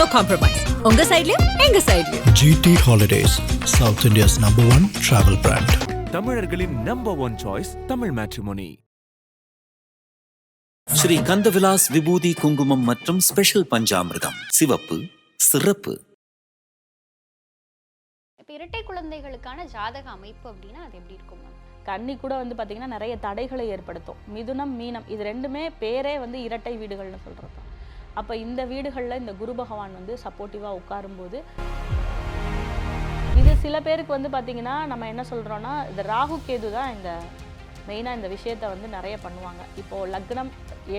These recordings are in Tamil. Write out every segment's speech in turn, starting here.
நோ காம்ப்ரமைஸ் உங்க சைடுலயும் எங்க சைடுலயும் GT Holidays, South India's number one travel brand. தமிழர்களின் number one choice Tamil matrimony Sri Kandavilas விபூதி குங்குமம் மற்றும் ஸ்பெஷல் பஞ்சாமிர்தம். சிவப்பு சிறப்பு. இப்போ இரட்டை குழந்தைகளுக்கான ஜாதக அமைப்பு அப்படின்னா அது எப்படி இருக்கும் கன்னி கூட வந்து பார்த்தீங்கன்னா நிறைய தடைகளை ஏற்படுத்தும். மிதுனம் மீனம் இது ரெண்டுமே பேரே வந்து இரட்டை வீடுகள்னு சொல்கிறது தான் அப்போ இந்த வீடுகளில் இந்த குரு பகவான் வந்து சப்போர்ட்டிவாக உட்காரும்போது இது சில பேருக்கு வந்து பார்த்தீங்கன்னா நம்ம என்ன சொல்கிறோன்னா இந்த ராகு கேது தான் இந்த மெயினாக இந்த விஷயத்தை வந்து நிறைய பண்ணுவாங்க. இப்போது லக்னம்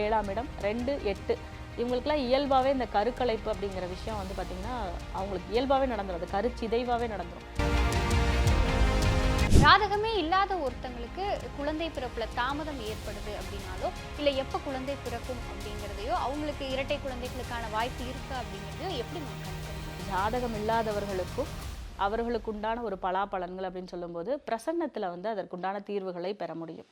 ஏழாம் இடம் ரெண்டு எட்டு. இவங்களுக்குலாம் இயல்பாகவே இந்த கருக்கலைப்பு அப்படிங்கிற விஷயம் வந்து பார்த்திங்கன்னா அவங்களுக்கு இயல்பாகவே நடந்துடும் அது கருச்சிதைவாகவே நடந்துடும் ஜாதகமே இல்லாத ஒருத்தங்களுக்கு குழந்தை பிறப்புல தாமதம் ஏற்படுது அப்படின்னாலோ இல்லை எப்போ குழந்தை பிறக்கும் அப்படிங்கிறதையோ அவங்களுக்கு இரட்டை குழந்தைகளுக்கான வாய்ப்பு இருக்கா அப்படிங்கிறதையோ எப்படி ஜாதகம் இல்லாதவர்களுக்கும் அவர்களுக்கு உண்டான ஒரு பலாபலன்கள் அப்படின்னு சொல்லும்போது பிரசன்னத்தில் வந்து அதற்குண்டான தீர்வுகளை பெற முடியும்.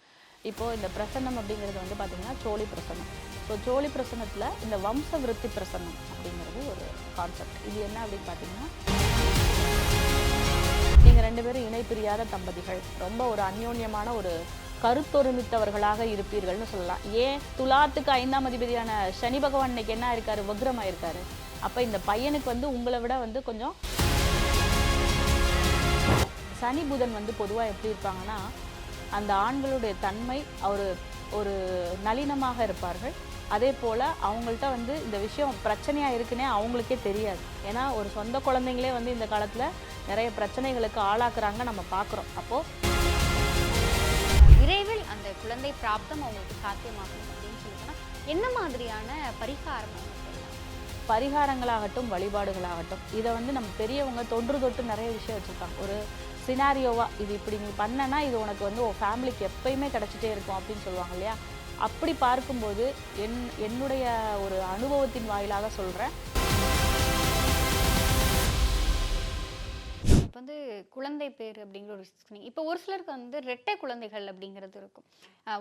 இப்போது இந்த பிரசன்னம் அப்படிங்கிறது வந்து பார்த்திங்கன்னா சோழி பிரசன்னம். ஸோ சோழி பிரசன்னத்தில் இந்த வம்ச விருத்தி பிரசன்னம் அப்படிங்கிறது ஒரு கான்செப்ட் இது என்ன அப்படின்னு பார்த்தீங்கன்னா பேரும் இணை பிரியாத தம்பதிகள். ரொம்ப ஒரு அந்யோன்யமான ஒரு கருத்தொருமித்தவர்களாக இருப்பீர்கள்னு சொல்லலாம். ஏன்? துலாத்துக்கு ஐந்தாம் அதிபதியான சனி பகவான் இன்னைக்கு என்ன இருக்காரு வக்ரமாக இருக்காரு அப்போ இந்த பையனுக்கு வந்து உங்களை விட வந்து கொஞ்சம் சனி புதன் வந்து பொதுவாக எப்படி இருப்பாங்கன்னா அந்த ஆண்களுடைய தன்மை அவர் ஒரு நளினமாக இருப்பார்கள். அதே போல் அவங்கள்ட்ட வந்து இந்த விஷயம் பிரச்சனையாக இருக்குன்னே அவங்களுக்கே தெரியாது. ஏன்னா ஒரு சொந்த குழந்தைங்களே வந்து இந்த காலத்தில் நிறைய பிரச்சனைகளுக்கு ஆளாக்குறாங்க நம்ம பார்க்குறோம். அப்போது விரைவில் அந்த குழந்தை பிராப்தம் அவங்களுக்கு சாத்தியமாகும் அப்படின்னு சொல்லிட்டோம்னா என்ன மாதிரியான பரிகாரம் பரிகாரங்களாகட்டும் வழிபாடுகளாகட்டும் இதை வந்து நம்ம பெரியவங்க தொன்று தொட்டு நிறைய விஷயம் வச்சுருக்காங்க ஒரு சினாரியோவா இது இப்படி நீ பண்ணனா இது உனக்கு வந்து உன் ஃபேமிலிக்கு எப்பயுமே கிடச்சிட்டே இருக்கும் அப்படின்னு சொல்லுவாங்க இல்லையா? அப்படி பார்க்கும்போது என் என்னுடைய ஒரு அனுபவத்தின் வாயிலாக சொல்கிறேன் இப்போ வந்து குழந்தை பேர் அப்படிங்கிற ஒரு சொன்னீங்க இப்போ ஒரு சிலருக்கு வந்து ரெட்டை குழந்தைகள் அப்படிங்கிறது இருக்கும்.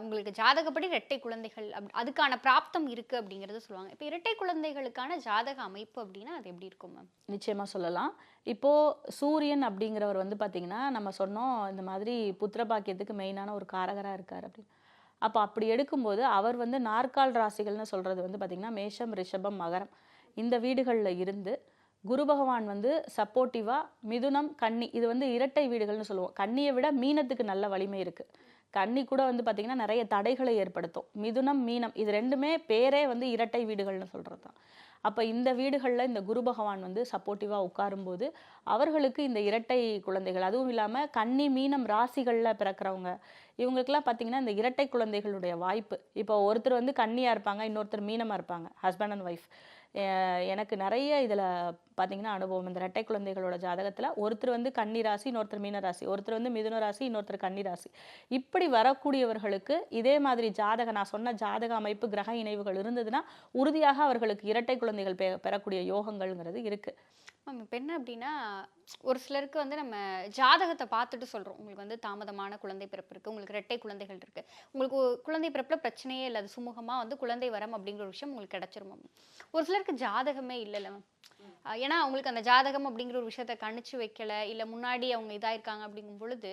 உங்களுக்கு ஜாதகப்படி ரெட்டை குழந்தைகள் அப் அதுக்கான பிராப்தம் இருக்குது அப்படிங்கிறது சொல்லுவாங்க. இப்போ இரட்டை குழந்தைகளுக்கான ஜாதக அமைப்பு அப்படின்னா அது எப்படி இருக்கும் மேம் நிச்சயமாக சொல்லலாம். இப்போது சூரியன் அப்படிங்கிறவர் வந்து பார்த்திங்கன்னா நம்ம சொன்னோம் இந்த மாதிரி புத்திர பாக்கியத்துக்கு மெயினான ஒரு காரகராக இருக்கார் அப்படின்னு அப்போ அப்படி எடுக்கும்போது அவர் வந்து நாற்கால் ராசிகள்னு சொல்கிறது வந்து பார்த்திங்கன்னா மேஷம் ரிஷபம் மகரம் இந்த வீடுகளில் இருந்து குரு பகவான் வந்து சப்போர்ட்டிவாக மிதுனம் கன்னி இது வந்து இரட்டை வீடுகள்னு சொல்லுவோம். கன்னியை விட மீனத்துக்கு நல்ல வலிமை இருக்குது கன்னி கூட வந்து பார்த்திங்கன்னா நிறைய தடைகளை ஏற்படுத்தும். மிதுனம் மீனம் இது ரெண்டுமே பேரே வந்து இரட்டை வீடுகள்னு சொல்கிறது தான் அப்போ இந்த வீடுகளில் இந்த குரு பகவான் வந்து சப்போர்ட்டிவாக உட்காரும்போது அவர்களுக்கு இந்த இரட்டை குழந்தைகள் அதுவும் இல்லாமல் கன்னி மீனம் ராசிகளில் பிறக்கிறவங்க இவங்களுக்கெல்லாம் பார்த்தீங்கன்னா இந்த இரட்டை குழந்தைகளுடைய வாய்ப்பு. இப்போ ஒருத்தர் வந்து கன்னியாக இருப்பாங்க இன்னொருத்தர் மீனமாக இருப்பாங்க ஹஸ்பண்ட் அண்ட் ஒய்ஃப் எனக்கு நிறைய இதில் பார்த்தீங்கன்னா அனுபவம். இந்த இரட்டை குழந்தைகளோட ஜாதகத்தில் ஒருத்தர் வந்து கன்னி ராசி இன்னொருத்தர் மீன ராசி. ஒருத்தர் வந்து மிதுன ராசி இன்னொருத்தர் கன்னி ராசி. இப்படி வரக்கூடியவர்களுக்கு இதே மாதிரி ஜாதக நான் சொன்ன ஜாதக அமைப்பு கிரக இணைவுகள் இருந்ததுன்னா உறுதியாக அவர்களுக்கு இரட்டை குழந்தைகள் பெ பெறக்கூடிய யோகங்கள்ங்கிறது இருக்குது மேம் இப்போ என்ன அப்படின்னா ஒரு சிலருக்கு வந்து நம்ம ஜாதகத்தை பார்த்துட்டு சொல்கிறோம் உங்களுக்கு வந்து தாமதமான குழந்தை பிறப்பு இருக்குது உங்களுக்கு ரெட்டை குழந்தைகள் இருக்குது உங்களுக்கு குழந்தை பிறப்பில் பிரச்சனையே இல்லை அது சுமூகமாக வந்து குழந்தை வரம் அப்படிங்கிற ஒரு விஷயம் உங்களுக்கு கிடச்சிரும் மேம். ஒரு சிலருக்கு ஜாதகமே இல்லைல்ல மேம். ஏன்னா அவங்களுக்கு அந்த ஜாதகம் அப்படிங்கிற ஒரு விஷயத்த கணிச்சு வைக்கல இல்லை முன்னாடி அவங்க இதாக இருக்காங்க அப்படிங்கும் பொழுது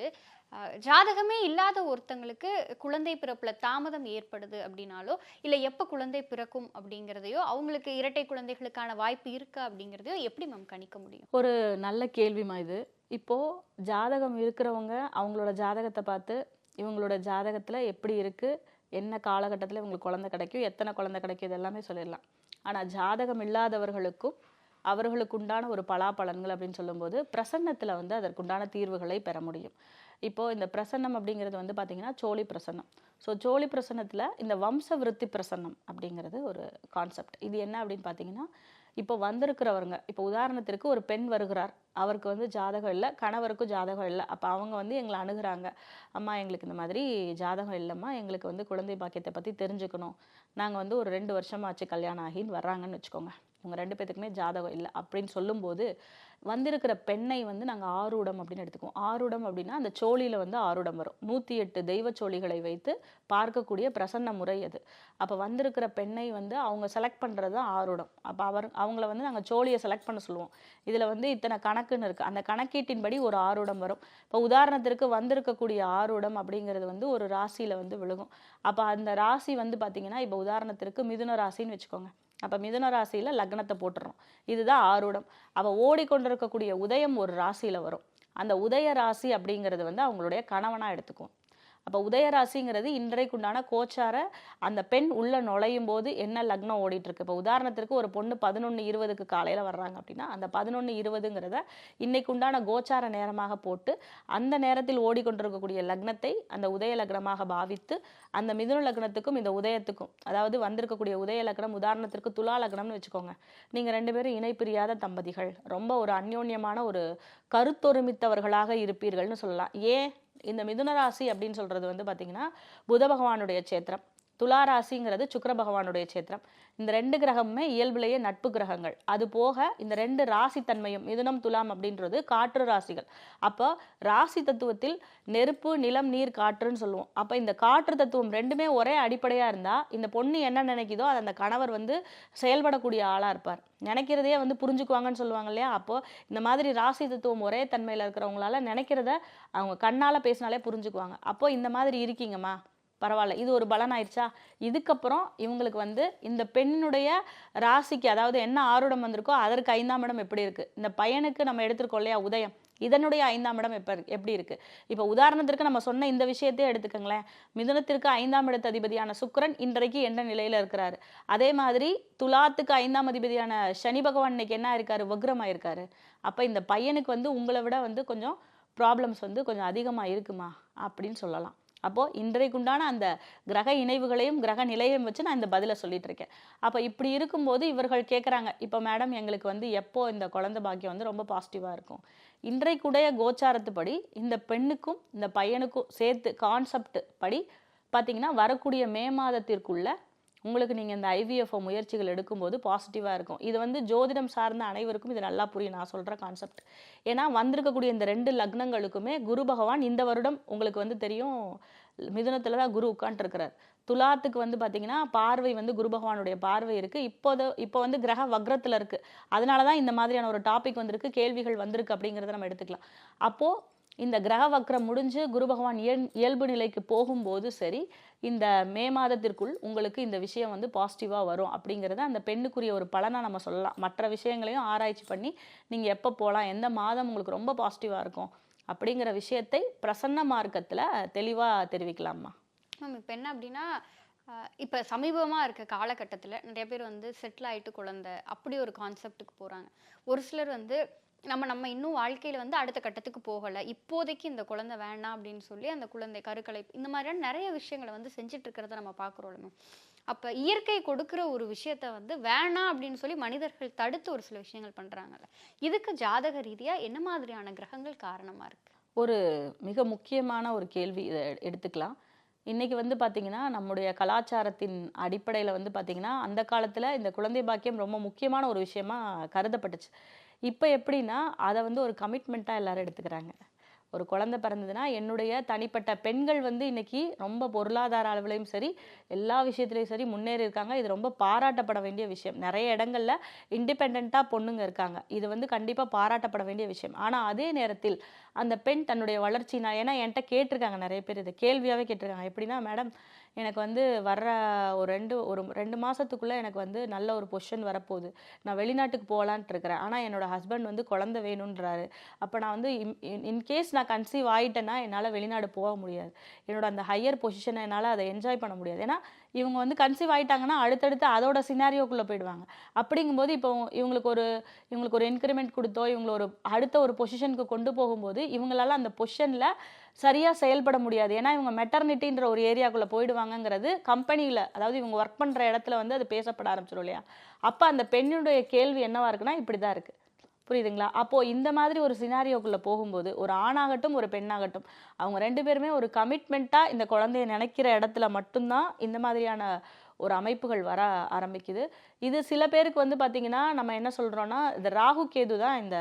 ஜாதகமே இல்லாத ஒருத்தங்களுக்கு குழந்தை பிறப்பில் தாமதம் ஏற்படுது அப்படின்னாலோ இல்லை எப்போ குழந்தை பிறக்கும் அப்படிங்கிறதையோ அவங்களுக்கு இரட்டை குழந்தைகளுக்கான வாய்ப்பு இருக்கா அப்படிங்கிறதையோ எப்படி மேம் கணிக்க முடியும்? ஒரு நல்ல கேள்விமா இது. இப்போது ஜாதகம் இருக்கிறவங்க அவங்களோட ஜாதகத்தை பார்த்து இவங்களோட ஜாதகத்தில் எப்படி இருக்குது என்ன காலகட்டத்தில் இவங்களுக்கு குழந்தை கிடைக்கும் எத்தனை குழந்தை கிடைக்கும் இது எல்லாமே சொல்லிடலாம். ஆனால் ஜாதகம் இல்லாதவர்களுக்கும் அவர்களுக்கு உண்டான ஒரு பலாபலன்கள் அப்படின்னு சொல்லும்போது பிரசன்னத்தில் வந்து அதற்குண்டான தீர்வுகளை பெற முடியும். இப்போது இந்த பிரசன்னம் அப்படிங்கிறது வந்து பார்த்திங்கன்னா சோழி பிரசன்னம். ஸோ சோழி பிரசன்னத்தில் இந்த வம்ச விருத்தி பிரசன்னம் அப்படிங்கிறது ஒரு கான்செப்ட் இது என்ன அப்படின்னு பார்த்தீங்கன்னா இப்போ வந்திருக்கிறவங்க இப்போ உதாரணத்திற்கு ஒரு பெண் வருகிறார். அவருக்கு வந்து ஜாதகம் இல்லை கணவருக்கும் ஜாதகம் இல்லை. அப்போ அவங்க வந்து எங்களை அணுகிறாங்க. அம்மா எங்களுக்கு இந்த மாதிரி ஜாதகம் இல்லைம்மா எங்களுக்கு வந்து குழந்தை பாக்கியத்தை பற்றி தெரிஞ்சுக்கணும். நாங்கள் வந்து ஒரு ரெண்டு வருஷமாச்சு கல்யாணம் ஆகின்னு வர்றாங்கன்னு வச்சுக்கோங்க. இவங்க ரெண்டு பேத்துக்குமே ஜாதகம் இல்லை அப்படின்னு சொல்லும்போது வந்திருக்கிற பெண்ணை வந்து நாங்கள் ஆரூடம் அப்படின்னு எடுத்துக்குவோம். ஆரூடம் அப்படின்னா அந்த சோழியில் வந்து ஆரூடம் வரும். நூற்றி எட்டு தெய்வ சோழிகளை வைத்து பார்க்கக்கூடிய பிரசன்ன முறை அது. அப்போ வந்திருக்கிற பெண்ணை வந்து அவங்க செலக்ட் பண்ணுறது தான் ஆரூடம். அப்போ அவர் அவங்கள வந்து நாங்கள் சோழியை செலக்ட் பண்ண சொல்லுவோம். இதில் வந்து இத்தனை கணக்குன்னு இருக்குது அந்த கணக்கீட்டின்படி ஒரு ஆரூடம் வரும். இப்போ உதாரணத்திற்கு வந்திருக்கக்கூடிய ஆரூடம் அப்படிங்கிறது வந்து ஒரு ராசியில் வந்து விழுகும். அப்போ அந்த ராசி வந்து பார்த்திங்கன்னா இப்போ உதாரணத்திற்கு மிதுன ராசின்னு வச்சுக்கோங்க. அப்போ மிதுன ராசியில் லக்னத்தை போட்டுறோம். இதுதான் ஆரூடம். அவள் ஓடிக்கொண்டிருக்கக்கூடிய உதயம் ஒரு ராசியில் வரும். அந்த உதய ராசி அப்படிங்கிறது வந்து அவங்களுடைய கணவனாக எடுத்துக்கும் அப்போ உதயராசிங்கிறது இன்றைக்குண்டான கோச்சார அந்த பெண் உள்ள நுழையும் போது என்ன லக்னம் ஓடிட்டு இருக்கு இப்போ உதாரணத்திற்கு ஒரு பொண்ணு பதினொன்று இருபதுக்கு காலையில் வர்றாங்க அப்படின்னா அந்த பதினொன்று இருபதுங்கிறத இன்னைக்குண்டான கோச்சார நேரமாக போட்டு அந்த நேரத்தில் ஓடிக்கொண்டிருக்கக்கூடிய லக்னத்தை அந்த உதய லக்னமாக பாவித்து அந்த மிதுன லக்னத்துக்கும் இந்த உதயத்துக்கும் அதாவது வந்திருக்கக்கூடிய உதய லக்னம் உதாரணத்திற்கு துலா லக்னம்னு வச்சுக்கோங்க. நீங்கள் ரெண்டு பேரும் இணைப்பிரியாத தம்பதிகள். ரொம்ப ஒரு அந்யோன்யமான ஒரு கருத்தொருமித்தவர்களாக இருப்பீர்கள்னு சொல்லலாம். ஏன்? இந்த மிதுன ராசி அப்படின்னு சொல்றது வந்து பார்த்திங்கன்னா புத பகவானுடைய சேத்திரம் துலா ராசிங்கிறது பகவானுடைய சேத்திரம். இந்த ரெண்டு கிரகமுமே இயல்பிலேயே நட்பு கிரகங்கள். அது போக இந்த ரெண்டு ராசி தன்மையும் மிதுனம் துலாம் அப்படின்றது காற்று ராசிகள். அப்போ ராசி தத்துவத்தில் நெருப்பு நிலம் நீர் காற்றுன்னு சொல்லுவோம். அப்போ இந்த காற்று தத்துவம் ரெண்டுமே ஒரே அடிப்படையாக இருந்தால் இந்த பொண்ணு என்ன நினைக்குதோ அது அந்த கணவர் வந்து செயல்படக்கூடிய ஆளாக இருப்பார். நினைக்கிறதையே வந்து புரிஞ்சுக்குவாங்கன்னு சொல்லுவாங்க இல்லையா? அப்போ இந்த மாதிரி ராசி தத்துவம் ஒரே தன்மையில் இருக்கிறவங்களால நினைக்கிறத அவங்க கண்ணால் பேசினாலே புரிஞ்சுக்குவாங்க. அப்போ இந்த மாதிரி இருக்கீங்கம்மா. பரவாயில்ல. இது ஒரு பலன் ஆயிடுச்சா இதுக்கப்புறம் இவங்களுக்கு வந்து இந்த பெண்ணுடைய ராசிக்கு அதாவது என்ன ஆருடம் வந்திருக்கோ அதற்கு ஐந்தாம் இடம் எப்படி இருக்குது இந்த பையனுக்கு நம்ம எடுத்திருக்கோம் இல்லையா உதயம். இதனுடைய ஐந்தாம் இடம் எப்ப எப்படி இருக்கு? இப்போ உதாரணத்திற்கு நம்ம சொன்ன இந்த விஷயத்தையே எடுத்துக்கோங்களேன். மிதுனத்திற்கு ஐந்தாம் இடத்து அதிபதியான சுக்கரன் இன்றைக்கு என்ன நிலையில இருக்கிறாரு? அதே மாதிரி துலாத்துக்கு ஐந்தாம் அதிபதியான சனி பகவான் இன்னைக்கு என்ன இருக்காரு வக்ரமா இருக்காரு அப்ப இந்த பையனுக்கு வந்து உங்களை விட வந்து கொஞ்சம் ப்ராப்ளம்ஸ் வந்து கொஞ்சம் அதிகமாக இருக்குமா? அப்படின்னு சொல்லலாம். அப்போது இன்றைக்குண்டான அந்த கிரக இணைவுகளையும் கிரக நிலையையும் வச்சு நான் இந்த பதிலை சொல்லிட்டு இருக்கேன். அப்போ இப்படி இருக்கும்போது இவர்கள் கேட்குறாங்க இப்போ மேடம் எங்களுக்கு வந்து எப்போ இந்த குழந்தை பாக்கியம் வந்து ரொம்ப பாசிட்டிவாக இருக்கும்? இன்றைக்குடைய கோச்சாரத்துப்படி இந்த பெண்ணுக்கும் இந்த பையனுக்கும் சேர்த்து கான்செப்ட் படி பார்த்தீங்கன்னா வரக்கூடிய மே மாதத்திற்குள்ள உங்களுக்கு நீங்கள் இந்த ஐவிஎஃப்ஓ முயற்சிகள் எடுக்கும்போது பாசிட்டிவாக இருக்கும். இது வந்து ஜோதிடம் சார்ந்த அனைவருக்கும் இது நல்லா புரியும். நான் சொல்கிற கான்செப்ட் ஏன்னா வந்திருக்கக்கூடிய இந்த ரெண்டு லக்னங்களுக்குமே குரு பகவான் இந்த வருடம் உங்களுக்கு வந்து தெரியும் மிதுனத்தில் தான் குரு உட்காந்துருக்கிறார் துலாத்துக்கு வந்து பார்த்தீங்கன்னா பார்வை வந்து குரு பகவானுடைய பார்வை இருக்குது இப்போது இப்போ வந்து கிரக வக்ரத்தில் இருக்குது அதனால தான் இந்த மாதிரியான ஒரு டாபிக் வந்திருக்கு கேள்விகள் வந்திருக்கு அப்படிங்கிறத நம்ம எடுத்துக்கலாம். அப்போது இந்த கிரக வக்ரம் முடிஞ்சு குரு பகவான் இயல் இயல்பு நிலைக்கு போகும்போது சரி இந்த மே மாதத்திற்குள் உங்களுக்கு இந்த விஷயம் வந்து பாசிட்டிவாக வரும் அப்படிங்கிறத அந்த பெண்ணுக்குரிய ஒரு பலனாக நம்ம சொல்லலாம். மற்ற விஷயங்களையும் ஆராய்ச்சி பண்ணி நீங்கள் எப்போ போகலாம் எந்த மாதம் உங்களுக்கு ரொம்ப பாசிட்டிவாக இருக்கும் அப்படிங்கிற விஷயத்தை பிரசன்ன மார்க்கத்தில் தெளிவாக தெரிவிக்கலாமா மேம் இப்போ என்ன அப்படின்னா இப்போ சமீபமாக இருக்க காலகட்டத்தில் நிறைய பேர் வந்து செட்டில் ஆகிட்டு குழந்தை அப்படி ஒரு கான்செப்ட்டுக்கு போகிறாங்க ஒரு சிலர் வந்து நம்ம நம்ம இன்னும் வாழ்க்கையில் வந்து அடுத்த கட்டத்துக்கு போகலை. இப்போதைக்கு இந்த குழந்தை வேணாம் அப்படின்னு சொல்லி அந்த குழந்தை கருக்கலை இந்த மாதிரியான நிறைய விஷயங்களை வந்து செஞ்சுட்டு இருக்கிறத நம்ம பார்க்குறோம் மேம் அப்போ இயற்கை கொடுக்குற ஒரு விஷயத்த வந்து வேணாம் அப்படின்னு சொல்லி மனிதர்கள் தடுத்து ஒரு சில விஷயங்கள் பண்ணுறாங்கல்ல இதுக்கு ஜாதக ரீதியாக என்ன மாதிரியான கிரகங்கள் காரணமாக இருக்கு? ஒரு மிக முக்கியமான ஒரு கேள்வி இதை எடுத்துக்கலாம். இன்னைக்கு வந்து பார்த்திங்கன்னா நம்முடைய கலாச்சாரத்தின் அடிப்படையில் வந்து பார்த்திங்கன்னா அந்த காலத்தில் இந்த குழந்தை பாக்கியம் ரொம்ப முக்கியமான ஒரு விஷயமா கருதப்பட்டுச்சு. இப்போ எப்படின்னா அதை வந்து ஒரு கமிட்மெண்ட்டாக எல்லாரும் எடுத்துக்கிறாங்க. ஒரு குழந்தை பிறந்ததுன்னா என்னுடைய தனிப்பட்ட பெண்கள் வந்து இன்னைக்கு ரொம்ப பொருளாதார அளவுலையும் சரி எல்லா விஷயத்துலையும் சரி முன்னேறி இருக்காங்க. இது ரொம்ப பாராட்டப்பட வேண்டிய விஷயம். நிறைய இடங்கள்ல இண்டிபெண்ட்டாக பொண்ணுங்க இருக்காங்க. இது வந்து கண்டிப்பாக பாராட்டப்பட வேண்டிய விஷயம். ஆனால் அதே நேரத்தில் அந்த பெண் தன்னுடைய வளர்ச்சி நான் ஏன்னா என்கிட்ட கேட்டிருக்காங்க நிறைய பேர் இதை. கேள்வியாகவே கேட்டிருக்காங்க. எப்படின்னா மேடம் எனக்கு வந்து வர்ற ஒரு ரெண்டு ஒரு ரெண்டு மாதத்துக்குள்ளே எனக்கு வந்து நல்ல ஒரு பொசிஷன் வரப்போகுது. நான் வெளிநாட்டுக்கு போகலான்ட்டு இருக்கிறேன். ஆனால் என்னோட ஹஸ்பண்ட் வந்து குழந்தை வேணுன்றாரு. அப்போ நான் வந்து இன்கேஸ் நான் கன்சீவ் ஆகிட்டேன்னா என்னால் வெளிநாடு போக முடியாது. என்னோட அந்த ஹையர் பொசிஷனை என்னால் அதை என்ஜாய் பண்ண முடியாது. ஏன்னா இவங்க வந்து கன்சீவ் ஆகிட்டாங்கன்னா அடுத்தடுத்து அதோட சினாரியோக்குள்ளே போயிடுவாங்க. அப்படிங்கும்போது இப்போ இவங்களுக்கு ஒரு இவங்களுக்கு ஒரு இன்க்ரிமெண்ட் கொடுத்தோ இவங்களை ஒரு அடுத்த ஒரு பொசிஷனுக்கு கொண்டு போகும்போது இவங்களால அந்த பொசிஷனில் சரியாக செயல்பட முடியாது. ஏன்னா இவங்க மெட்டர்னிட்டின்ற ஒரு ஏரியாக்குள்ளே போயிடுவாங்கங்கிறது கம்பெனியில் அதாவது இவங்க ஒர்க் பண்ணுற இடத்துல வந்து அது பேசப்பட ஆரம்பிச்சிடும் இல்லையா? அப்போ அந்த பெண்ணுடைய கேள்வி என்னவா இருக்குன்னா இப்படி தான் இருக்குது புரியுதுங்களா? அப்போது இந்த மாதிரி ஒரு சினாரியோக்குள்ளே போகும்போது ஒரு ஆணாகட்டும் ஒரு பெண்ணாகட்டும் அவங்க ரெண்டு பேருமே ஒரு கமிட்மெண்ட்டாக இந்த குழந்தைய நினைக்கிற இடத்துல மட்டும்தான் இந்த மாதிரியான ஒரு அமைப்புகள் வர ஆரம்பிக்குது. இது சில பேருக்கு வந்து பார்த்திங்கன்னா நம்ம என்ன சொல்கிறோன்னா இந்த ராகு கேது தான் இந்த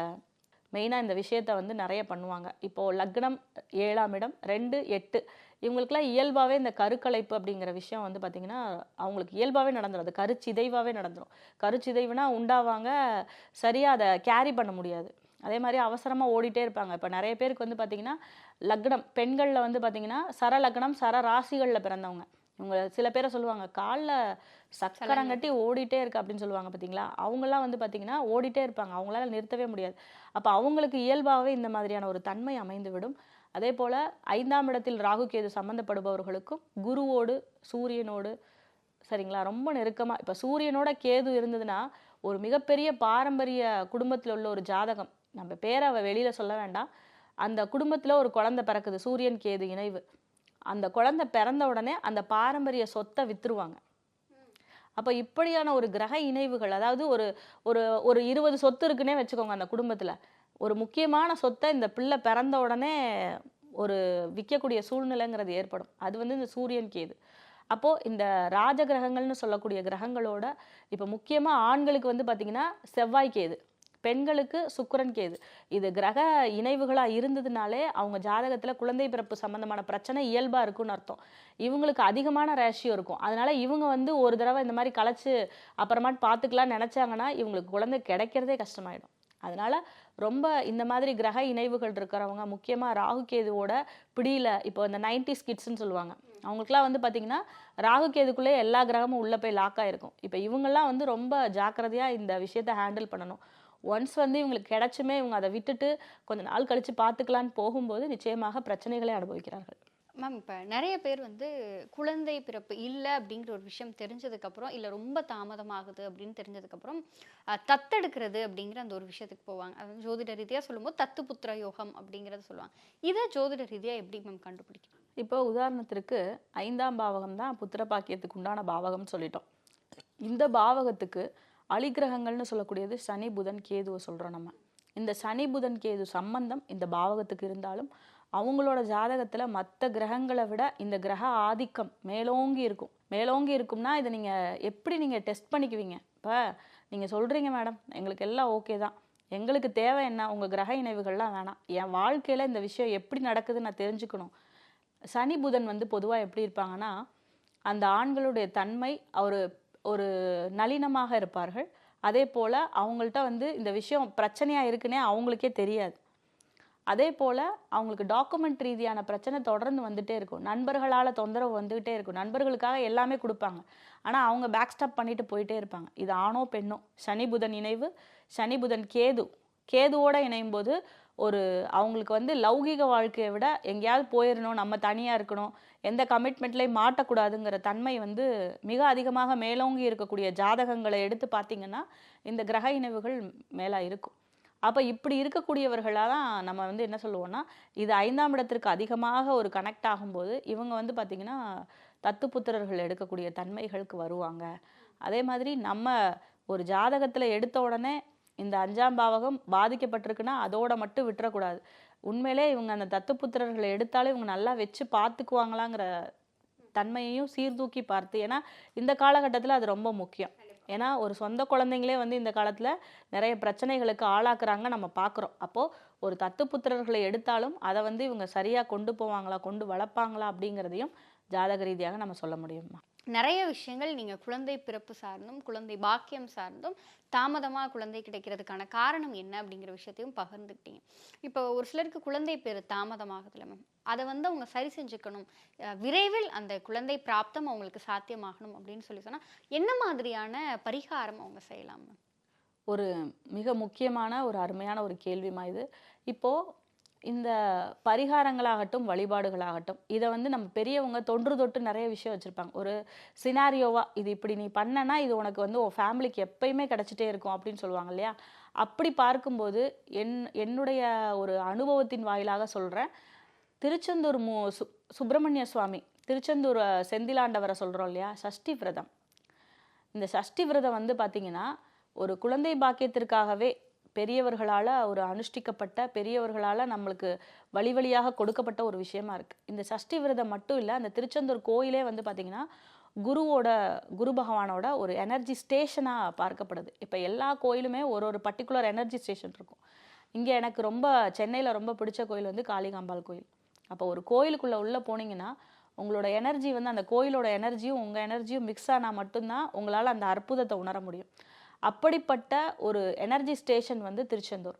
மெயினாக இந்த விஷயத்த வந்து நிறைய பண்ணுவாங்க. இப்போது லக்னம் ஏழாம் இடம் ரெண்டு எட்டு. இவங்களுக்குலாம் இயல்பாகவே இந்த கருக்கலைப்பு அப்படிங்கிற விஷயம் வந்து பார்த்திங்கன்னா அவங்களுக்கு இயல்பாகவே நடந்துடும் அது கருச்சிதைவாகவே நடந்துடும் கருச்சிதைவுனா உண்டாவாங்க சரியாக அதை கேரி பண்ண முடியாது. அதே மாதிரி அவசரமாக ஓடிட்டே இருப்பாங்க. இப்போ நிறைய பேருக்கு வந்து பார்த்திங்கன்னா லக்னம் பெண்களில் வந்து பார்த்திங்கன்னா சர லக்னம் சர ராசிகளில் பிறந்தவங்க. இவங்க சில பேரை சொல்லுவாங்க காலில் சக்கரம் கட்டி ஓடிட்டே இருக்கு அப்படின்னு சொல்லுவாங்க பார்த்தீங்களா அவங்கெல்லாம் வந்து பார்த்தீங்கன்னா ஓடிட்டே இருப்பாங்க அவங்களால நிறுத்தவே முடியாது. அப்போ அவங்களுக்கு இயல்பாகவே இந்த மாதிரியான ஒரு தன்மை அமைந்து விடும் அதே போல் ஐந்தாம் இடத்தில் ராகு கேது சம்மந்தப்படுபவர்களுக்கும் குருவோடு சூரியனோடு சரிங்களா ரொம்ப நெருக்கமாக இப்போ சூரியனோட கேது இருந்ததுன்னா ஒரு மிகப்பெரிய பாரம்பரிய குடும்பத்தில் உள்ள ஒரு ஜாதகம். நம்ம பேரை அவ வெளியில் சொல்ல வேண்டாம். அந்த குடும்பத்தில் ஒரு குழந்தை பிறக்குது சூரியன் கேது இணைவு. அந்த குழந்தை பிறந்த உடனே அந்த பாரம்பரிய சொத்தை விற்றுருவாங்க அப்போ இப்படியான ஒரு கிரக இணைவுகள் அதாவது ஒரு ஒரு ஒரு இருபது சொத்து இருக்குன்னே வச்சுக்கோங்க அந்த குடும்பத்தில். ஒரு முக்கியமான சொத்தை இந்த பிள்ளை பிறந்த உடனே ஒரு விற்கக்கூடிய சூழ்நிலைங்கிறது ஏற்படும். அது வந்து இந்த சூரியன் கேது. அப்போது இந்த ராஜ கிரகங்கள்னு சொல்லக்கூடிய கிரகங்களோட இப்போ முக்கியமாக ஆண்களுக்கு வந்து பார்த்திங்கன்னா செவ்வாய் கேது. பெண்களுக்கு சுக்கரன் கேது. இது கிரக இணைவுகளாக இருந்ததுனாலே அவங்க ஜாதகத்தில் குழந்தை பிறப்பு சம்மந்தமான பிரச்சனை இயல்பாக இருக்கும்னு அர்த்தம். இவங்களுக்கு அதிகமான ரேஷியோ இருக்கும். அதனால இவங்க வந்து ஒரு தடவை இந்த மாதிரி கலைச்சி அப்புறமாட்டு பார்த்துக்கலாம் நினச்சாங்கன்னா இவங்களுக்கு குழந்தை கிடைக்கிறதே கஷ்டமாயிடும். அதனால ரொம்ப இந்த மாதிரி கிரக இணைவுகள் இருக்கிறவங்க முக்கியமாக ராகு கேதுவோட பிடியில் இப்போ இந்த நைன்டி ஸ்கிட்ஸ்ன்னு சொல்லுவாங்க. அவங்களுக்குலாம் வந்து பார்த்திங்கன்னா ராகு கேதுக்குள்ளே எல்லா கிரகமும் உள்ளே போய் லாக் ஆகிருக்கும் இப்போ இவங்கெல்லாம் வந்து ரொம்ப ஜாக்கிரதையாக இந்த விஷயத்தை ஹேண்டில் பண்ணணும். ஒன்ஸ் வந்து இவங்களுக்கு கிடைச்சுமே இவங்க அதை விட்டுட்டு கொஞ்ச நாள் கழித்து பார்த்துக்கலான்னு போகும்போது நிச்சயமாக பிரச்சனைகளை அனுபவிக்கிறார்கள். மேம் இப்போ நிறைய பேர் வந்து குழந்தை பிறப்பு இல்லை அப்படிங்கிற ஒரு விஷயம் தெரிஞ்சதுக்கப்புறம் இல்லை ரொம்ப தாமதமாகுது அப்படின்னு தெரிஞ்சதுக்கப்புறம் தத்தெடுக்கிறது அப்படிங்கிற அந்த ஒரு விஷயத்துக்கு போவாங்க. அது ஜோதிட ரீதியாக சொல்லும்போது தத்து புத்திர யோகம் அப்படிங்கிறத சொல்லுவாங்க. இதை ஜோதிட ரீதியாக எப்படி மேம் கண்டுபிடிக்கும் இப்போ உதாரணத்திற்கு ஐந்தாம் பாவகம் தான் புத்திர பாக்கியத்துக்கு உண்டான பாவகம்னு சொல்லிட்டோம். இந்த பாவகத்துக்கு அலிகிரகங்கள்னு சொல்லக்கூடியது சனி புதன் கேதுவை சொல்கிறோம் நம்ம. இந்த சனி புதன் கேது சம்பந்தம் இந்த பாவகத்துக்கு இருந்தாலும் அவங்களோட ஜாதகத்தில் மற்ற கிரகங்களை விட இந்த கிரக ஆதிக்கம் மேலோங்கி இருக்கும். மேலோங்கி இருக்கும்னா இதை நீங்கள் எப்படி நீங்கள் டெஸ்ட் பண்ணிக்குவீங்க? இப்போ நீங்கள் சொல்கிறீங்க மேடம் எங்களுக்கு எல்லாம் ஓகே தான். எங்களுக்கு தேவை என்ன? உங்கள் கிரக இணைவுகள்லாம் வேணாம். என் வாழ்க்கையில் இந்த விஷயம் எப்படி நடக்குதுன்னு நான் தெரிஞ்சுக்கணும். சனி புதன் வந்து பொதுவாக எப்படி இருப்பாங்கன்னா அந்த ஆண்களுடைய தன்மை அவர் ஒரு நளினமாக இருப்பார்கள். அதே போல் அவங்கள்ட்ட வந்து இந்த விஷயம் பிரச்சனையாக இருக்குன்னே அவங்களுக்கே தெரியாது. அதே போல் அவங்களுக்கு டாக்குமெண்ட் ரீதியான பிரச்சனை தொடர்ந்து வந்துட்டே இருக்கும். நண்பர்களால் தொந்தரவு வந்துகிட்டே இருக்கும். நண்பர்களுக்காக எல்லாமே கொடுப்பாங்க. ஆனால் அவங்க பேக் ஸ்டாப் பண்ணிட்டு போயிட்டே இருப்பாங்க. இது ஆணோ பெண்ணோ? சனி புதன் இணைவு. சனி புதன் கேது. கேதுவோட இணையும் போது ஒரு அவங்களுக்கு வந்து லௌகீக வாழ்க்கையை விட எங்கேயாவது போயிடணும் நம்ம தனியாக இருக்கணும். எந்த கமிட்மெண்ட்லேயும் மாட்டக்கூடாதுங்கிற தன்மை வந்து மிக அதிகமாக மேலோங்கி இருக்கக்கூடிய ஜாதகங்களை எடுத்து பார்த்தீங்கன்னா இந்த கிரக இணைவுகள் மேலே இருக்கும். அப்போ இப்படி இருக்கக்கூடியவர்களாக தான் நம்ம வந்து என்ன சொல்லுவோம்னா இது ஐந்தாம் இடத்திற்கு அதிகமாக ஒரு கனெக்ட் ஆகும்போது இவங்க வந்து பார்த்திங்கன்னா தத்துப்புத்திரர்கள் எடுக்கக்கூடிய தன்மைகளுக்கு வருவாங்க. அதே மாதிரி நம்ம ஒரு ஜாதகத்தில் எடுத்த உடனே இந்த அஞ்சாம் பாவகம் பாதிக்கப்பட்டிருக்குன்னா அதோட மட்டும் விட்டுறக்கூடாது. உண்மையிலே இவங்க அந்த தத்துப்புத்திரர்களை எடுத்தாலே இவங்க நல்லா வச்சு பார்த்துக்குவாங்களாங்கிற தன்மையையும் சீர்தூக்கி பார்த்து ஏன்னா இந்த காலகட்டத்தில் அது ரொம்ப முக்கியம். ஏன்னா ஒரு சொந்த குழந்தைங்களே வந்து இந்த காலத்தில் நிறைய பிரச்சனைகளுக்கு ஆளாக்குறாங்க நம்ம பார்க்குறோம். அப்போது ஒரு தத்து புத்திரர்களை எடுத்தாலும் அதை வந்து இவங்க சரியாக கொண்டு போவாங்களா கொண்டு வளர்ப்பாங்களா அப்படிங்கிறதையும் ஜாதக ரீதியாக நம்ம சொல்ல முடியுமா நிறைய விஷயங்கள் நீங்கள் குழந்தை பிறப்பு சார்ந்தும் குழந்தை பாக்கியம் சார்ந்தும் தாமதமாக குழந்தை கிடைக்கிறதுக்கான காரணம் என்ன அப்படிங்கிற விஷயத்தையும் பகிர்ந்துக்கிட்டீங்க. இப்போ ஒரு சிலருக்கு குழந்தை பேர் தாமதமாகுதுல மேம் அதை வந்து அவங்க சரி செஞ்சுக்கணும். விரைவில் அந்த குழந்தை பிராப்தம் அவங்களுக்கு சாத்தியமாகணும் அப்படின்னு சொல்லி சொன்னால் என்ன மாதிரியான பரிகாரம் அவங்க செய்யலாம் மேம் ஒரு மிக முக்கியமான ஒரு அருமையான ஒரு கேள்விமா இது. இப்போது இந்த பரிகாரங்களாகட்டும் வழிபாடுகளாகட்டும் இதை வந்து நம்ம பெரியவங்க தொன்று தொட்டு நிறைய விஷயம் வச்சுருப்பாங்க. ஒரு சினாரியோவா இது இப்படி நீ பண்ணனா இது உனக்கு வந்து உன் ஃபேமிலிக்கு எப்பயுமே கிடச்சிட்டே இருக்கும் அப்படின்னு சொல்லுவாங்க இல்லையா? அப்படி பார்க்கும்போது என் என்னுடைய ஒரு அனுபவத்தின் வாயிலாக சொல்கிறேன் திருச்செந்தூர் மு சு சுப்பிரமணிய சுவாமி திருச்செந்தூர் செந்திலாண்டவரை சொல்கிறோம் இல்லையா? சஷ்டி விரதம். இந்த சஷ்டி விரதம் வந்து பார்த்திங்கன்னா ஒரு குழந்தை பாக்கியத்திற்காகவே பெரியவர்களால் ஒரு அனுஷ்டிக்கப்பட்ட பெரியவர்களால் நம்மளுக்கு வழி வழியாக கொடுக்கப்பட்ட ஒரு விஷயமா இருக்குது இந்த சஷ்டி விரதம் மட்டும் இல்லை அந்த திருச்செந்தூர் கோயிலே வந்து பார்த்திங்கன்னா குருவோட குரு பகவானோட ஒரு எனர்ஜி ஸ்டேஷனாக பார்க்கப்படுது. இப்போ எல்லா கோயிலுமே ஒரு ஒரு பர்டிகுலர் எனர்ஜி ஸ்டேஷன் இருக்கும். இங்கே எனக்கு ரொம்ப சென்னையில் ரொம்ப பிடிச்ச கோயில் வந்து காளிகாம்பாள் கோயில். அப்போ ஒரு கோயிலுக்குள்ளே உள்ளே போனீங்கன்னா உங்களோட எனர்ஜி வந்து அந்த கோயிலோட எனர்ஜியும் உங்கள் எனர்ஜியும் மிக்ஸ் ஆனால் மட்டும்தான் உங்களால் அந்த அற்புதத்தை உணர முடியும். அப்படிப்பட்ட ஒரு எனர்ஜி ஸ்டேஷன் வந்து திருச்செந்தூர்.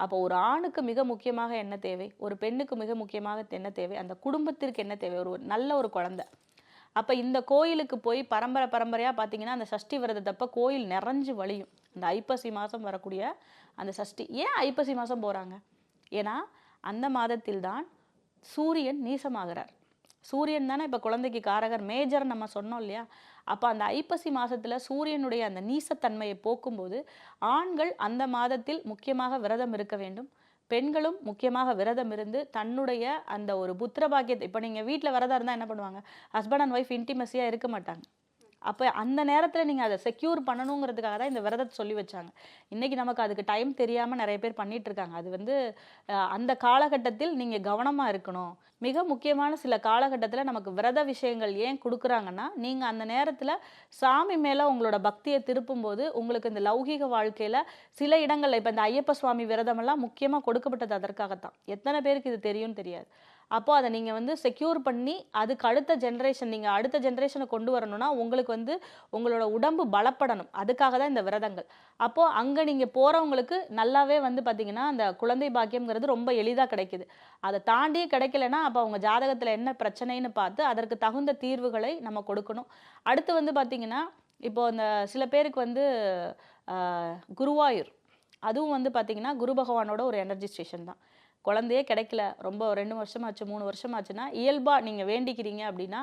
அப்போ ஒரு ஆணுக்கு மிக முக்கியமாக என்ன தேவை? ஒரு பெண்ணுக்கு மிக முக்கியமாக என்ன தேவை? அந்த குடும்பத்திற்கு என்ன தேவை? ஒரு நல்ல ஒரு குழந்தை. அப்போ இந்த கோயிலுக்கு போய் பரம்பரை பரம்பரையாக பார்த்தீங்கன்னா அந்த சஷ்டி விரதத்தப்ப கோயில் நிறைஞ்சு வழியும். அந்த ஐப்பசி மாதம் வரக்கூடிய அந்த சஷ்டி. ஏன் ஐப்பசி மாதம் போகிறாங்க ஏன்னா அந்த மாதத்தில் தான் சூரியன் நீசமாகிறார். சூரியன் தானே இப்போ குழந்தைக்கு காரகர். மேஜர் நம்ம சொன்னோம் இல்லையா? அப்போ அந்த ஐப்பசி மாதத்தில் சூரியனுடைய அந்த நீசத்தன்மையை போக்கும்போது ஆண்கள் அந்த மாதத்தில் முக்கியமாக விரதம் இருக்க வேண்டும். பெண்களும் முக்கியமாக விரதம் இருந்து தன்னுடைய அந்த ஒரு புத்திர பாக்கியத்தை இப்போ நீங்கள் வீட்டில் விரதம் இருந்தால் என்ன பண்ணுவாங்க? ஹஸ்பண்ட் அண்ட் ஒய்ஃப் இன்டிமஸியாக இருக்க மாட்டாங்க. அப்போ அந்த நேரத்தில் நீங்கள் அதை செக்யூர் பண்ணணுங்கிறதுக்காக தான் இந்த விரதத்தை சொல்லி வச்சாங்க. இன்றைக்கி நமக்கு அதுக்கு டைம் தெரியாமல் நிறைய பேர் பண்ணிட்டு இருக்காங்க. அது வந்து அந்த காலகட்டத்தில் நீங்கள் கவனமாக இருக்கணும். மிக முக்கியமான சில காலகட்டத்தில் நமக்கு விரத விஷயங்கள் ஏன் கொடுக்குறாங்கன்னா நீங்கள் அந்த நேரத்தில் சாமி மேலே உங்களோட பக்தியை திருப்பும்போது உங்களுக்கு இந்த லௌகீக வாழ்க்கையில் சில இடங்களில் இப்போ இந்த ஐயப்ப சுவாமி விரதமெல்லாம் முக்கியமாக கொடுக்கப்பட்டது அதற்காகத்தான். எத்தனை பேருக்கு இது தெரியும்னு தெரியாது. அப்போ அதை நீங்கள் வந்து செக்யூர் பண்ணி அதுக்கு அடுத்த ஜென்ரேஷன் நீங்கள் அடுத்த ஜென்ரேஷனை கொண்டு வரணும்னா உங்களுக்கு வந்து உங்களோட உடம்பு பலப்படணும். அதுக்காக தான் இந்த விரதங்கள். அப்போது அங்கே நீங்கள் போகிறவங்களுக்கு நல்லாவே வந்து பார்த்தீங்கன்னா அந்த குழந்தை பாக்கியம்ங்கிறது ரொம்ப எளிதாக கிடைக்குது. அதை தாண்டியே கிடைக்கலன்னா அப்போ அவங்க ஜாதகத்தில் என்ன பிரச்சனைன்னு பார்த்து அதற்கு தகுந்த தீர்வுகளை நம்ம கொடுக்கணும். அடுத்து வந்து பார்த்தீங்கன்னா இப்போது அந்த சில பேருக்கு வந்து குருவாயூர். அதுவும் வந்து பார்த்தீங்கன்னா குரு பகவானோட ஒரு எனர்ஜி ஸ்டேஷன் தான். குழந்தையே கிடைக்கல. ரொம்ப ரெண்டு வருஷமாச்சு மூணு வருஷமாச்சுன்னா இயல்பாக நீங்கள் வேண்டிக்கிறீங்க அப்படின்னா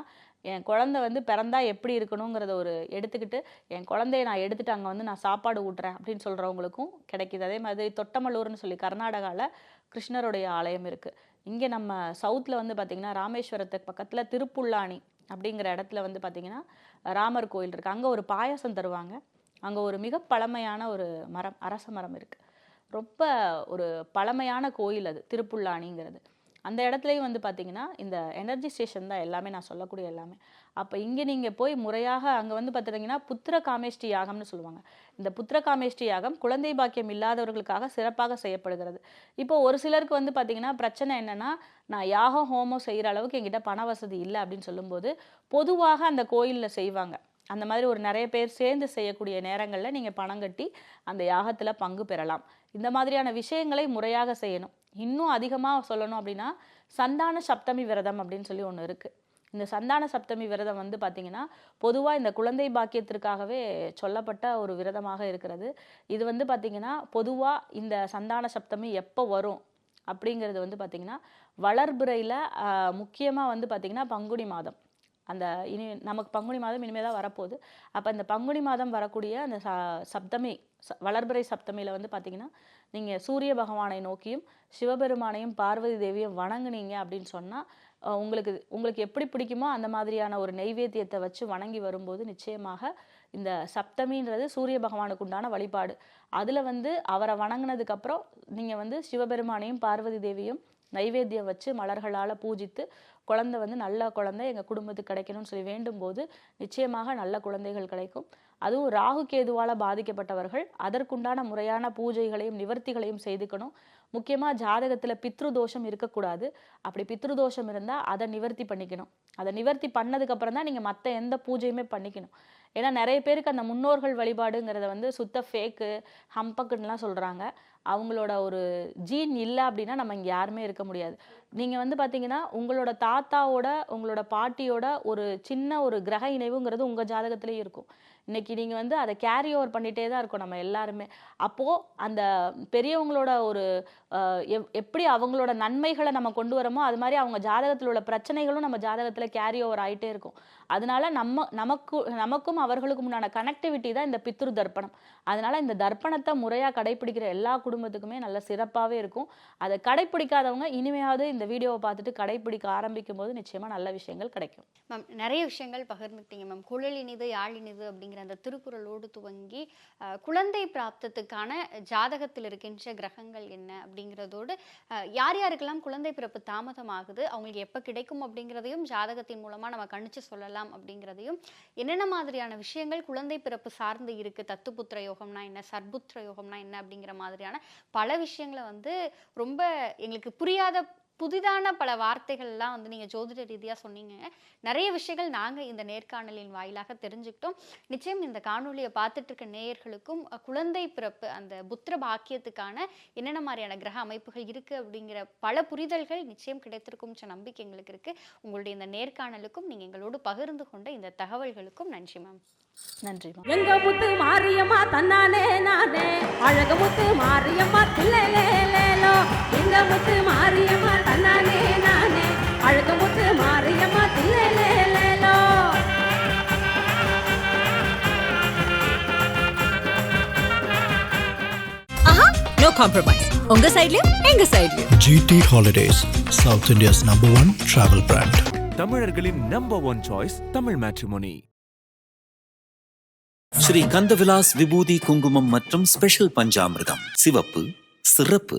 என் குழந்தை வந்து பிறந்தா எப்படி இருக்கணுங்கிறத ஒரு எடுத்துக்கிட்டு என் குழந்தைய நான் எடுத்துட்டு அங்கே வந்து நான் சாப்பாடு ஊட்டுறேன் அப்படின்னு சொல்கிறவங்களுக்கும் கிடைக்கிது. அதே மாதிரி தொட்டமல்லூர்னு சொல்லி கர்நாடகாவில் கிருஷ்ணருடைய ஆலயம் இருக்குது இங்கே நம்ம சவுத்தில் வந்து பார்த்திங்கன்னா ராமேஸ்வரத்துக்கு பக்கத்தில் திருப்புள்ளாணி அப்படிங்கிற இடத்துல வந்து பார்த்திங்கன்னா ராமர் கோயில் இருக்குது அங்கே ஒரு பாயாசம் தருவாங்க. அங்கே ஒரு மிக பழமையான ஒரு மரம் அரச மரம் இருக்குது ரொம்ப ஒரு பழமையான கோயில் அது திருப்புல்லானிங்கிறது அந்த இடத்துலையும் வந்து பார்த்தீங்கன்னா இந்த எனர்ஜி ஸ்டேஷன் தான் எல்லாமே நான் சொல்லக்கூடிய எல்லாமே. அப்போ இங்கே நீங்கள் போய் முறையாக அங்கே வந்து பார்த்துட்டிங்கன்னா புத்திர காமேஷ்டி யாகம்னு சொல்லுவாங்க. இந்த புத்திர காமேஷ்டி யாகம் குழந்தை பாக்கியம் இல்லாதவர்களுக்காக சிறப்பாக செய்யப்படுகிறது. இப்போ ஒரு சிலருக்கு வந்து பார்த்தீங்கன்னா பிரச்சனை என்னன்னா நான் யாகம் ஹோமம் செய்கிற அளவுக்கு எங்கிட்ட பண வசதி இல்லை அப்படின்னு சொல்லும்போது பொதுவாக அந்த கோயிலில் செய்வாங்க. அந்த மாதிரி ஒரு நிறைய பேர் சேர்ந்து செய்யக்கூடிய நேரங்களில் நீங்கள் பணம் கட்டி அந்த யாகத்தில் பங்கு பெறலாம். இந்த மாதிரியான விஷயங்களை முறையாக செய்யணும். இன்னும் அதிகமாக சொல்லணும் அப்படின்னா சந்தான சப்தமி விரதம் அப்படின்னு சொல்லி ஒன்று இருக்குது இந்த சந்தான சப்தமி விரதம் வந்து பார்த்திங்கன்னா பொதுவாக இந்த குழந்தை பாக்கியத்திற்காகவே சொல்லப்பட்ட ஒரு விரதமாக இருக்கிறது. இது வந்து பார்த்திங்கன்னா பொதுவாக இந்த சந்தான சப்தமி எப்போ வரும் அப்படிங்கிறது வந்து பார்த்திங்கன்னா வளர்பிறையில் முக்கியமாக வந்து பார்த்திங்கன்னா பங்குனி மாதம். அந்த இனி நமக்கு பங்குனி மாதம் இனிமேல் தான் வரப்போகுது. அப்போ இந்த பங்குனி மாதம் வரக்கூடிய அந்த ச சப்தமி வளர்பிறை சப்தமியில் வந்து பார்த்திங்கன்னா நீங்கள் சூரிய பகவானை நோக்கியும் சிவபெருமானையும் பார்வதி தேவியும் வணங்குனீங்க அப்படின்னு சொன்னால் உங்களுக்கு உங்களுக்கு எப்படி பிடிக்குமோ அந்த மாதிரியான ஒரு நெய்வேத்தியத்தை வச்சு வணங்கி வரும்போது நிச்சயமாக இந்த சப்தமின்றது சூரிய பகவானுக்கு உண்டான வழிபாடு. அதில் வந்து அவரை வணங்கினதுக்கப்புறம் நீங்கள் வந்து சிவபெருமானையும் பார்வதி தேவியும் நைவேத்தியம் வச்சு மலர்களால் பூஜித்து குழந்தை வந்து நல்ல குழந்தை எங்கள் குடும்பத்துக்கு கிடைக்கணும்னு சொல்லி வேண்டும் போது நிச்சயமாக நல்ல குழந்தைகள் கிடைக்கும். அதுவும் ராகு கேதுவால் பாதிக்கப்பட்டவர்கள் அதற்குண்டான முறையான பூஜைகளையும் நிவர்த்திகளையும் செய்துக்கணும். முக்கியமாக ஜாதகத்தில் பித்ரு தோஷம் இருக்கக்கூடாது. அப்படி பித்ரு தோஷம் இருந்தால் அதை நிவர்த்தி பண்ணிக்கணும். அதை நிவர்த்தி பண்ணதுக்கப்புறம் தான் நீங்கள் மற்ற எந்த பூஜையுமே பண்ணிக்கணும். ஏன்னா நிறைய பேருக்கு அந்த முன்னோர்கள் வழிபாடுங்கிறத வந்து சுத்த ஃபேக்கு ஹம்பக்குன்னுலாம் சொல்கிறாங்க அவங்களோட ஒரு ஜீன் இல்லை அப்படின்னா நம்ம இங்கே யாருமே இருக்க முடியாது. நீங்கள் வந்து பார்த்தீங்கன்னா உங்களோட தாத்தாவோட உங்களோட பாட்டியோட ஒரு சின்ன ஒரு கிரக இணைவுங்கிறது உங்கள் ஜாதகத்திலேயே இருக்கும். இன்னைக்கு நீங்கள் வந்து அதை கேரி ஓவர் பண்ணிகிட்டே தான் இருக்கோம் நம்ம எல்லாருமே. அப்போது அந்த பெரியவங்களோட ஒரு எப்- எப்படி அவங்களோட நன்மைகளை நம்ம கொண்டு வரமோ அது மாதிரி அவங்க ஜாதகத்தில் உள்ள பிரச்சனைகளும் நம்ம ஜாதகத்தில் கேரி ஓவர் ஆகிட்டே இருக்கும். அதனால நம்ம நமக்கு நமக்கும் அவர்களுக்கும் உண்டான கனெக்டிவிட்டி தான் இந்த பித்ரு தர்ப்பணம். அதனால இந்த தர்ப்பணத்தை முறையாக கடைப்பிடிக்கிற எல்லா குடும்பத்துக்குமே நல்ல சிறப்பாகவே இருக்கும். அதை கடைப்பிடிக்காதவங்க இனிமையாவது இந்த வீடியோவை பார்த்துட்டு கடைப்பிடிக்க ஆரம்பிக்கும் போது நிச்சயமாக நல்ல விஷயங்கள் கிடைக்கும். மேம் நிறைய விஷயங்கள் பகிர்ந்துக்கிட்டீங்க மேம். குழலினிது யாழினிது அப்படிங்கிற அந்த திருக்குறளோடு துவங்கி குழந்தை பிராப்தத்துக்கான ஜாதகத்தில் இருக்கின்ற கிரகங்கள் என்ன அப்படிங்கிறதோடு யார் யாருக்கெல்லாம் குழந்தை பிறப்பு தாமதமாகுது அவங்களுக்கு எப்போ கிடைக்கும் அப்படிங்கிறதையும் ஜாதகத்தின் மூலமாக நம்ம கணிச்சு சொல்லலாம் அப்படிங்கிறதையும் என்னென்ன மாதிரியான விஷயங்கள் குழந்தை பிறப்பு சார்ந்து இருக்குது தத்துப்புத்திர யோகம்னா என்ன சர்புத்திர யோகம்னா என்ன அப்படிங்கிற மாதிரியான பல விஷயங்களை வந்து ரொம்ப எங்களுக்கு புரியாத புதிதான பல வார்த்தைகள்லாம் வந்து நீங்கள் ஜோதிட ரீதியாக சொன்னீங்க. நிறைய விஷயங்கள் நாங்கள் இந்த நேர்காணலின் வாயிலாக தெரிஞ்சுக்கிட்டோம். நிச்சயம் இந்த காணொலியை பார்த்துட்டு இருக்க நேயர்களுக்கும் குழந்தை பிறப்பு அந்த புத்திர பாக்கியத்துக்கான என்னென்ன மாதிரியான கிரக அமைப்புகள் இருக்குது அப்படிங்கிற பல புரிதல்கள் நிச்சயம் கிடைத்திருக்கும் நம்பிக்கை எங்களுக்கு இருக்குது உங்களுடைய இந்த நேர்காணலுக்கும் நீங்கள் எங்களோடு பகிர்ந்து கொண்ட இந்த தகவல்களுக்கும் நன்றி மேம் நன்றிமா எங்க முத்து மாரியம்மா தன்னானே நானே. அழகு முத்து மாரியம்மா தில்லேலேலேலோ. எங்க முத்து மாரியம்மா தன்னானே நானே. அழகு முத்து மாரியம்மா தில்லேலேலேலோ. ஆஹா நோ காம்ப்ரமைஸ் உங்க சைடுலயும் எங்க சைடுலயும் GT Holidays, South India's number one travel brand. தமிழர்களின் number one choice Tamil matrimony Sri Kandavilas விபூதி குங்குமம் மற்றும் ஸ்பெஷல் பஞ்சாமிர்தம். சிவப்பு சிறப்பு.